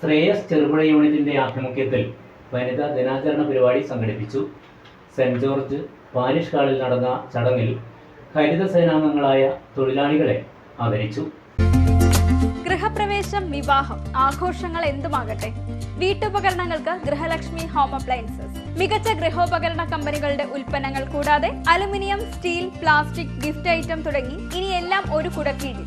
ശ്രേയസ് ചെറുപുഴ യൂണിറ്റിന്റെ ആഭിമുഖ്യത്തിൽ വനിതാ ദിനാചരണ പരിപാടി സംഘടിപ്പിച്ചു. സെന്റ് ജോർജ് പാരിഷ് ഹാളിൽ നടന്ന ചടങ്ങിൽ ഹരിത സേനാംഗങ്ങളായ തൊഴിലാളികളെ ആദരിച്ചു. ഗൃഹപ്രവേശം വിവാഹം ആഘോഷങ്ങൾ എന്തുമാകട്ടെ? വീട്ടുപകരണങ്ങൾക്ക് ഗൃഹലക്ഷ്മി ഹോം അപ്ലയൻസസ് മികച്ച ഗൃഹോപകരണ കമ്പനികളുടെ ഉൽപ്പന്നങ്ങൾ കൂടാതെ aluminium steel plastic gift item തുടങ്ങി ഇനിയെല്ലാം ഒരു കുടക്കീഴിൽ.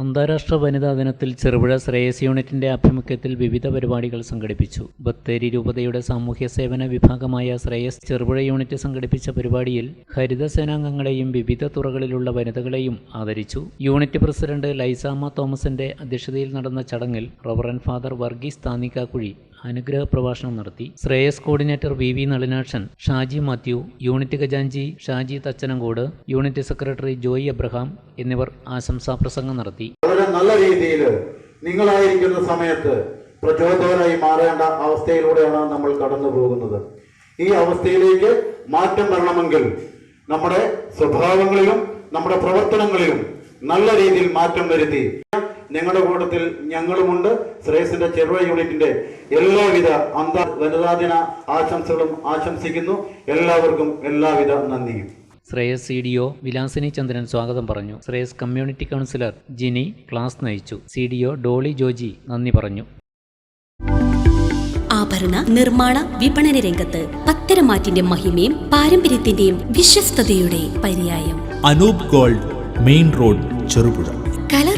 അന്താരാഷ്ട്ര വനിതാ ദിനത്തിൽ ചെറുപുഴ ശ്രേയസ് യൂണിറ്റിന്റെ ആഭിമുഖ്യത്തിൽ വിവിധ പരിപാടികൾ സംഘടിപ്പിച്ചു. ബത്തേരി രൂപതയുടെ സാമൂഹ്യ സേവന വിഭാഗമായ ശ്രേയസ് ചെറുപുഴ യൂണിറ്റ് സംഘടിപ്പിച്ച പരിപാടിയിൽ ഹരിത സേനാംഗങ്ങളെയും വിവിധ തുറകളിലുള്ള വനിതകളെയും ആദരിച്ചു. യൂണിറ്റ് പ്രസിഡന്റ് ലൈസാമ തോമസിന്റെ അധ്യക്ഷതയിൽ നടന്ന ചടങ്ങിൽ റവറൻ ഫാദർ വർഗീസ് താന്നിക്കാക്കുഴി അനുഗ്രഹ പ്രഭാഷണം നടത്തി Shreyas coordinator V V Nalinakshan Shaji Mathew unit ഖജാൻജി Shaji Thachanankode unit secretary Joy Abraham എന്നിവർ ആശംസാ പ്രസംഗം നടത്തി. വളരെ നല്ല രീതിയിൽ നിങ്ങളായിരിക്കുന്ന സമയത്ത് പ്രചോദകരായി മാറേണ്ട അവസ്ഥയിലൂടെയാണ് നമ്മൾ കടന്നു പോകുന്നത്. ഈ അവസ്ഥയിലേക്ക് മാറ്റം വരണമെങ്കിൽ നമ്മുടെ സ്വഭാവങ്ങളിലും നമ്മുടെ പ്രവർത്തനങ്ങളിലും നല്ല രീതിയിൽ മാറ്റം വരുത്തി. ഞങ്ങളുടെ കൂട്ടത്തിൽ ഞങ്ങളുമുണ്ട്. ശ്രേയസിന്റെ ചെറുവ യൂണിറ്റിന്റെ എല്ലാവിധ അന്താ വനിതാ ദിന ആശംസകളും ആശംസിക്കുന്നു. എല്ലാവർക്കും എല്ലാവിധ നന്ദിയും. Shreyas C D O Vilasini Chandran സ്വാഗതം പറഞ്ഞു. Shreyas community counsellor Jini class നയിച്ചു. C D O Dolly Joji നന്ദി പറഞ്ഞു. ആഭരണ നിർമ്മാണ വിപണന രംഗത്ത് പത്തരമാറ്റിന്റെ മഹിമയും പാരമ്പര്യത്തിന്റെയും വിശ്വസ്തയുടെ പര്യായം. Anoop gold main road Cherupuzha.